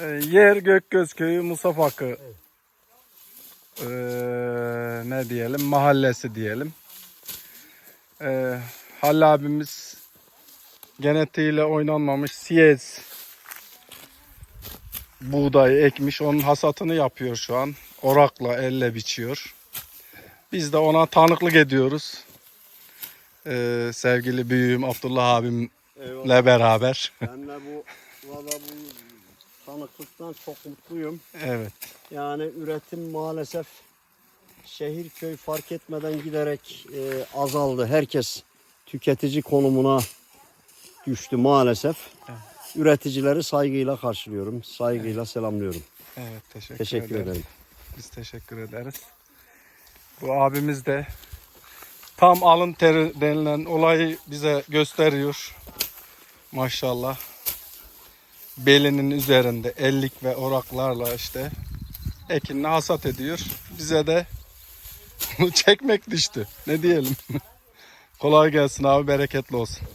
Ee, yer Gökgöz Köyü Musa Fakı ee, ne diyelim mahallesi diyelim. Ee, Halil abimiz genetiğiyle oynanmamış siyez buğdayı ekmiş. Onun hasatını yapıyor şu an. Orakla elle biçiyor. Biz de ona tanıklık ediyoruz. Ee, sevgili büyüğüm Abdullah abimle Eyvallah. beraber. Ben de bu valla bu tanıklıktan çok mutluyum. Evet. Yani üretim maalesef şehir köy fark etmeden giderek e, azaldı. Herkes tüketici konumuna düştü maalesef. Üreticileri saygıyla karşılıyorum. Saygıyla selamlıyorum. Evet teşekkür, Teşekkür ederim. ederim. Biz teşekkür ederiz. Bu abimiz de tam alın teri denilen olayı bize gösteriyor. Maşallah. Belinin üzerinde ellik ve oraklarla işte ekinini hasat ediyor. Bize de çekmek düştü. Ne diyelim. Kolay gelsin abi bereketli olsun.